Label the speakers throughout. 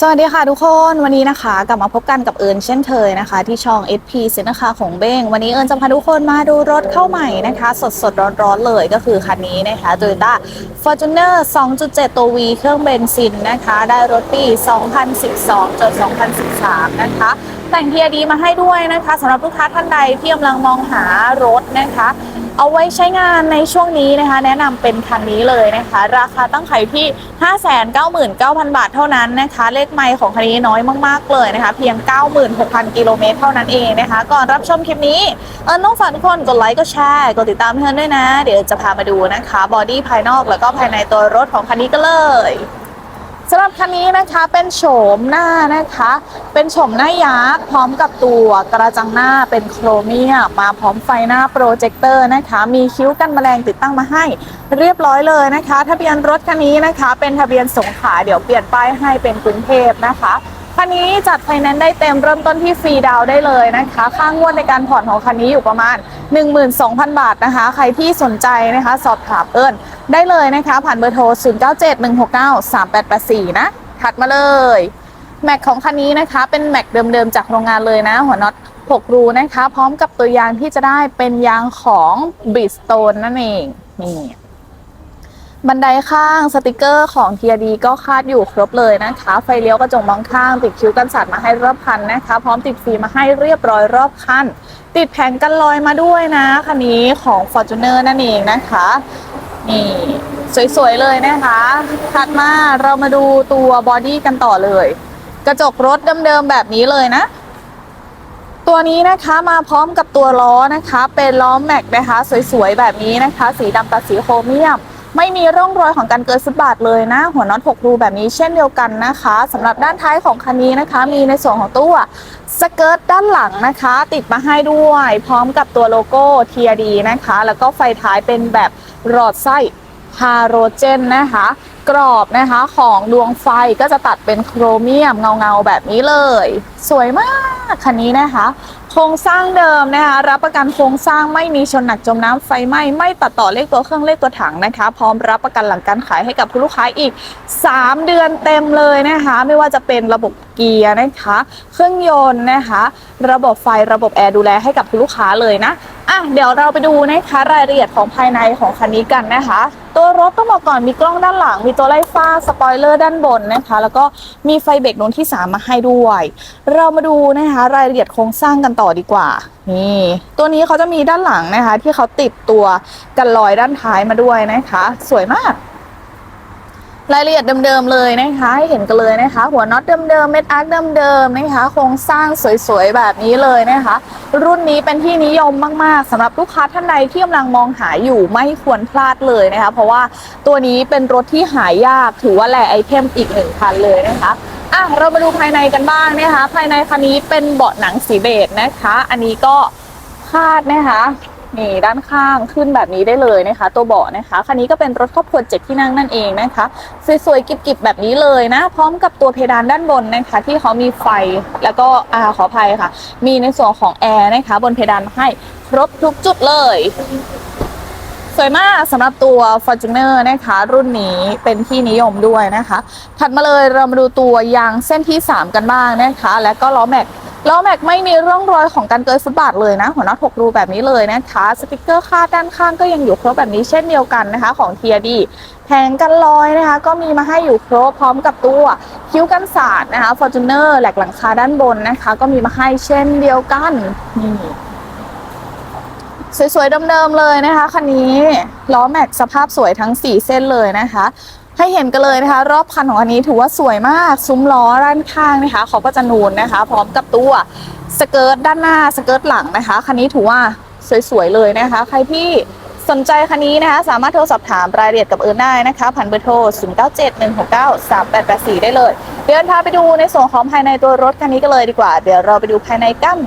Speaker 1: สวัสดีค่ะทุกคนวันนี้นะคะ กลับมาพบกันกับเอิญเช่นเคยนะคะ ที่ช่อง SP เซนนะคะของเบ้ง วันนี้เอิญจะพาทุกคนมาดูรถเข้าใหม่นะคะ สดสดๆร้อนเลยก็คือคันนี้นะคะ Toyota Fortuner 2.7 ตัว V เครื่องเบนซินนะคะ ได้รถปี 2012จน2013 นะคะ แต่งเทียดีมาให้ด้วยนะคะสำหรับลูกค้าท่านใดที่กำลังมองหารถนะคะ เอาไว้ใช้งานในช่วงนี้นะคะ แนะนำเป็นคันนี้เลยนะคะ ราคาตั้งขายที่ 599,000 บาทเท่านั้นนะคะ เลขไมล์ของคันนี้น้อยมากๆเลยนะคะ เพียง 96,000 กิโลเมตรเท่านั้นเองนะคะ ก่อนรับชมคลิปนี้เออต้องฝากทุกคนกดไลค์กดแชร์กดติดตามเพื่อนด้วยนะ เดี๋ยวจะพามาดูนะคะบอดี้ภายนอกแล้วก็ภายในตัวรถของคันนี้ก็เลย สำหรับคันนี้นะคะเป็นโฉมหน้านะคะ เป็นโฉมหน้ายักษ์พร้อมกับตัวกระจังหน้าเป็นโครเมียมมาพร้อมไฟหน้าโปรเจคเตอร์นะคะ มีคิ้วกันแมลงติดตั้งมาให้ เรียบร้อยเลยนะคะ ทะเบียนรถคันนี้นะคะ เป็นทะเบียนสงขลาเดี๋ยวเปลี่ยนป้ายให้เป็นกรุงเทพนะคะ คันนี้จัดไฟแนนซ์ได้เต็มเริ่มต้นที่ฟรีดาวได้เลยนะคะ ค่างวดในการผ่อนของคันนี้อยู่ประมาณ 12,000 บาทนะคะ ใครที่สนใจนะคะ สอบถามเอิญได้เลยนะคะ ผ่านเบอร์โทร 0971693884 นะถัดมาเลยแม็กของคันนี้นะคะ เป็นแม็กเดิมๆจากโรงงานเลยนะ หัวน็อต6รูนะคะ พร้อมกับตัวยางที่จะได้เป็นยางของบริสโตนนั่นเองนี่ บันไดข้างสติกเกอร์ของ TRD ก็คาดอยู่ครบเลยนะคะ ไฟเลี้ยวกระจกมองข้าง ติดคิ้วกันสาดมาให้รอบคันนะคะ พร้อมติดฟิล์มมาให้เรียบร้อยรอบคัน ติดแผงกันลอยมาด้วยนะคันนี้ของ Fortuner นั่นเองนะคะนี่สวยๆเลยนะคะถัดมาเรามาดูตัวบอดี้กันต่อเลย กระจกรถเดิมๆแบบนี้เลยนะตัวนี้นะคะมาพร้อมกับตัวล้อนะคะ เป็นล้อแม็กนะคะ สวยๆแบบนี้นะคะ สีดำตัดสีโครเมียม ไม่มีร่องรอยของการเกิดฟุตบาทเลยนะ หัวน็อต6รูแบบนี้เช่นเดียวกันนะคะสำหรับด้านท้ายของคันนี้นะคะ มีในส่วนของตัวสเกิร์ตด้านหลังนะคะ ติดมาให้ด้วย พร้อมกับตัวโลโก้ TRD นะคะ แล้วก็ไฟท้ายเป็นแบบหลอดไส้ฮาโรเจนนะคะ กรอบนะคะของดวงไฟก็จะตัดเป็นโครเมียมเงาๆแบบนี้เลย สวยมากคันนี้นะคะ โครงสร้างเดิมนะคะ รับประกันโครงสร้างไม่มีชนหนักจมน้ำไฟไหม้ไม่ตัดต่อเลขตัวเครื่องเลขตัวถังนะคะ พร้อมรับประกันหลังการขายให้กับผู้ลูกค้าอีก 3 เดือนเต็มเลยนะคะ ไม่ว่าจะเป็นระบบเกียร์นะคะ เครื่องยนต์นะคะ ระบบไฟระบบแอร์ดูแลให้กับผู้ลูกค้าเลยนะอะเดี๋ยวเราไปดูนะคะรายละเอียดของภายในของคันนี้กันนะคะ ตัวรถต้องบอกก่อนมีกล้องด้านหลัง มีตัวไล่ฟ้าสปอยเลอร์ด้านบนนะคะ แล้วก็มีไฟเบรกดวงที่ 3 มาให้ด้วย เรามาดูนะคะรายละเอียดโครงสร้างกันต่อ่อดีกว่า นี่ ตัวนี้เขาจะมีด้านหลังนะคะ ที่เขาติดตัวกันลอยด้านท้ายมาด้วยนะคะ สวยมาก รายละเอียดเดิมๆเลยนะคะให้เห็นกันเลยนะคะ หัวน็อตเดิมๆเม็ดอาร์คเดิมๆนะคะ โครงสร้างสวยๆแบบนี้เลยนะคะ รุ่นนี้เป็นที่นิยมมากๆสำหรับลูกค้าท่านใดที่กำลังมองหาอยู่ไม่ควรพลาดเลยนะคะ เพราะว่าตัวนี้เป็นรถที่หายากถือว่าแหล่ไอเทมอีกหนึ่งคันเลยนะคะ อะเรามาดูภายในกันบ้างนะคะ ภายในคันนี้เป็นเบาะหนังสีเบจนะคะ อันนี้ก็คาดนะคะนี่ด้านข้างขึ้นแบบนี้ได้เลยนะคะ ตัวเบาะนะคะคันนี้ก็เป็นรถครอบครัวเจ็ดที่นั่งนั่นเองนะคะสวยๆกิบๆแบบนี้เลยนะ พร้อมกับตัวเพดานด้านบนนะคะ ที่เขามีไฟแล้วก็อ่าขออภัยค่ะ มีในส่วนของแอร์นะคะ บนเพดานมาให้ครบทุกจุดเลย วยมากสำหรับตัว Fortuner นะคะ รุ่นนี้เป็นที่นิยมด้วยนะคะ ถัดมาเลยเรามาดูตัวยางเส้นที่ 3 กันบ้างนะคะ และก็ล้อแม็กล้อแม็กไม่มีร่องรอยของการเกิดฟุตบาทเลยนะ หัวน็อต6รูแบบนี้เลยนะคะสติกเกอร์คาดด้านข้างก็ยังอยู่ครบแบบนี้เช่นเดียวกันนะคะ ของ TRD แผงกันลอยนะคะ ก็มีมาให้อยู่ครบพร้อมกับตัวคิ้วกันศาสตร์นะคะ Fortuner แหลกหลังคาด้านบนนะคะ ก็มีมาให้เช่นเดียวกันนี่ สวยๆเดิมๆเลยนะคะคันนี้ล้อแม็กสภาพสวยทั้ง 4 เส้นเลยนะคะ ให้เห็นกันเลยนะคะ รอบคันของอันนี้ถือว่าสวยมากซุ้มล้อด้านข้างนะคะเขาก็จะนูนนะคะ พร้อมกับตัวสเกิร์ตด้านหน้าสเกิร์ตหลังนะคะคันนี้ถือว่าสวยๆเลยนะคะ ใครที่สนใจคันนี้นะคะ สามารถโทรสอบถามรายละเอียดกับเอิญได้นะคะผ่านเบอร์โทร 0971693884 ได้เลย เดี๋ยวพาไปดูในส่วนของภายในตัวรถคันนี้กันเลยดีกว่า เดี๋ยวเราไปดูภายในกัน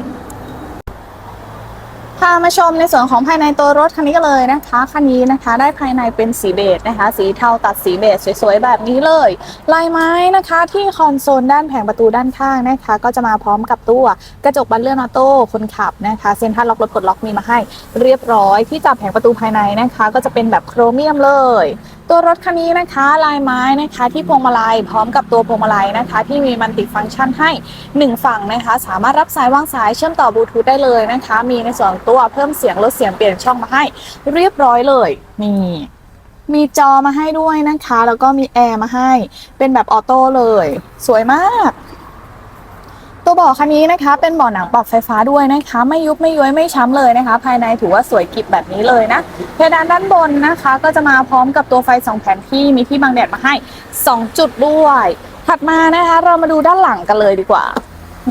Speaker 1: พามาชมในส่วนของภายในตัวรถคันนี้กันเลยนะคะ คันนี้นะคะได้ภายในเป็นสีเบจนะคะ สีเทาตัดสีเบจสวยๆแบบนี้เลย ลายไม้นะคะที่คอนโซลด้านแผงประตูด้านข้างนะคะ ก็จะมาพร้อมกับตัวกระจกบันเลื่อนออโต้คนขับนะคะเซ็นทรัลล็อกรถกดล็อกมีมาให้เรียบร้อยที่จับแผงประตูภายในนะคะ ก็จะเป็นแบบโครเมียมเลย ตัวรถคันนี้นะคะลายไม้นะคะที่พวงมาลัยพร้อมกับตัวพวงมาลัยนะคะ ที่มีมันติฟังก์ชันให้ 1 ฝั่งนะคะ สามารถรับสายวางสายเชื่อมต่อบลูทูธได้เลยนะคะ มีในส่วนตัวเพิ่มเสียงลดเสียงเปลี่ยนช่องมาให้ เรียบร้อยเลยนี่มีจอมาให้ด้วยนะคะ แล้วก็มีแอร์มาให้ เป็นแบบออโต้เลย สวยมาก ตัวเบาะคันนี้นะคะ เป็นเบาะหนังปรับไฟฟ้าด้วยนะคะ ไม่ยุบไม่ย้วยไม่ช้ำเลยนะคะ ภายในถือว่าสวยกริบแบบนี้เลยนะเพดานด้านบนนะคะ ก็จะมาพร้อมกับตัวไฟสองแผงที่มีที่บังแดดมาให้ 2 จุดด้วยถัดมานะคะ เรามาดูด้านหลังกันเลยดีกว่า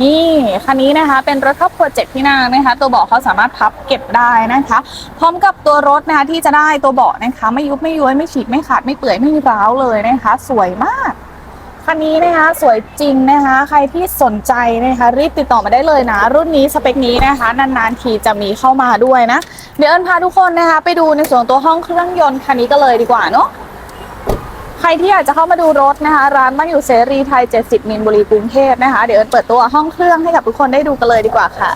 Speaker 1: นี่คันนี้นะคะเป็นรถครอบครัวเจ็ดที่นั่งนะคะ ตัวเบาะเขาสามารถพับเก็บได้นะคะ พร้อมกับตัวรถนะคะที่จะได้ตัวเบาะนะคะ ไม่ยุบไม่ย้วยไม่ฉีกไม่ขาดไม่เปื่อยไม่ร้าวเลยนะคะ สวยมาก คันนี้นะคะสวยจริงนะคะ ใครที่สนใจนะคะรีบติดต่อมาได้เลยนะ รุ่นนี้สเปคนี้นะคะ นานๆทีจะมีเข้ามาด้วยนะ เดี๋ยวเอิญพาทุกคนนะคะ ไปดูในส่วนตัวห้องเครื่องยนต์คันนี้ก็เลยดีกว่าเนาะใครที่อยากจะเข้ามาดูรถนะคะ ร้านมาอยู่เสรีไทย 70 มินบุรีกรุงเทพนะคะ เดี๋ยวเอิญเปิดตัวห้องเครื่องให้กับทุกคนได้ดูกันเลยดีกว่าค่ะ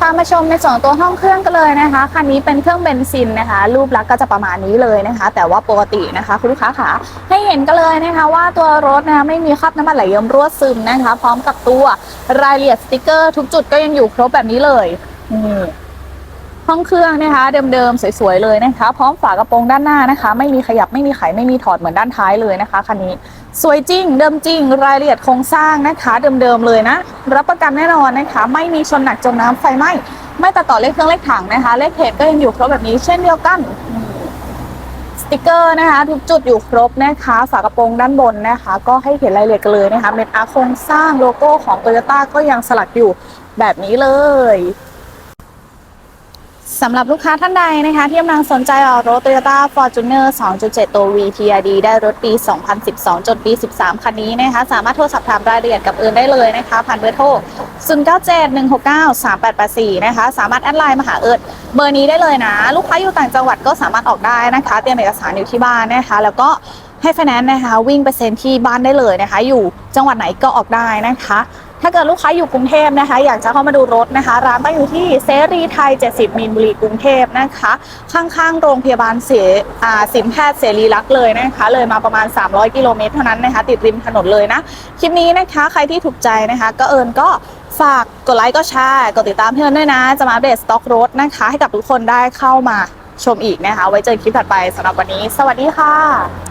Speaker 1: พามาชมในส่วนของตัวห้องเครื่องกันเลยนะคะ คันนี้เป็นเครื่องเบนซินนะคะ รูปลักษณ์ก็จะประมาณนี้เลยนะคะ แต่ว่าปกตินะคะ คุณลูกค้าขาให้เห็นกันเลยนะคะ ว่าตัวรถนะคะไม่มีคราบน้ำมันไหลเยิ้มรั่วซึมนะคะ พร้อมกับตัวรายละเอียดสติกเกอร์ทุกจุดก็ยังอยู่ครบแบบนี้เลยนี่ ห้องเครื่องนะคะเดิมๆสวยๆเลยนะคะ พร้อมฝากระโปรงด้านหน้านะคะ ไม่มีขยับไม่มีไขไม่มีถอดเหมือนด้านท้ายเลยนะคะคันนี้สวยจริง เดิมจริง รายละเอียดโครงสร้างนะคะ เดิมๆเลยนะ รับประกันแน่นอนนะคะ ไม่มีชนหนักจมน้ำไฟไหม้ไม่ตัดต่อเลขเครื่องเลขถังนะคะ เลขเพจก็ยังอยู่ครบแบบนี้เช่นเดียวกันสติกเกอร์นะคะ ทุกจุดอยู่ครบนะคะ ฝากระโปรงด้านบนนะคะ ก็ให้เห็นรายละเอียดกันเลยนะคะเม็ดอาร์โครงสร้างโลโก้ของโตโยต้าก็ยังสลักอยู่แบบนี้เลย สำหรับลูกค้าท่านใดนะคะ ที่กำลังสนใจออกรถ Toyota Fortuner 2.7 ตัว VTRD ได้รถปี 2012 จนปี 13 คันนี้นะคะ สามารถโทรสอบถามรายละเอียดกับเอิญได้เลยนะคะ ผ่านเบอร์โทร 0971693884 นะคะ สามารถแอดไลน์มาหาเอิญเบอร์นี้ได้เลยนะ ลูกค้าอยู่ต่างจังหวัดก็สามารถออกได้นะคะ เตรียมเอกสารอยู่ที่บ้านนะคะ แล้วก็ให้ไฟแนนซ์นะคะ วิ่งไปเซ็นที่บ้านได้เลยนะคะ อยู่จังหวัดไหนก็ออกได้นะคะ ถ้าเกิดลูกค้าอยู่กรุงเทพนะคะ อยากจะเข้ามาดูรถนะคะ ร้านตั้งอยู่ที่เสรีไทย 70 มีนบุรีกรุงเทพนะคะ ข้างๆ โรงพยาบาลเสอ่าสินแพทย์เสรีรักเลยนะคะ เลยมาประมาณ 300 กิโลเมตรเท่านั้นนะคะ ติดริมถนนเลยนะ คลิปนี้นะคะ ใครที่ถูกใจนะคะ ก็เอิญก็ฝากกดไลค์ก็แชร์กดติดตามเพื่อนด้วยนะ จะมาอัปเดตสต็อกรถนะคะ ให้กับทุกคนได้เข้ามาชมอีกนะคะ ไว้เจอคลิปถัดไปสำหรับวันนี้ สวัสดีค่ะ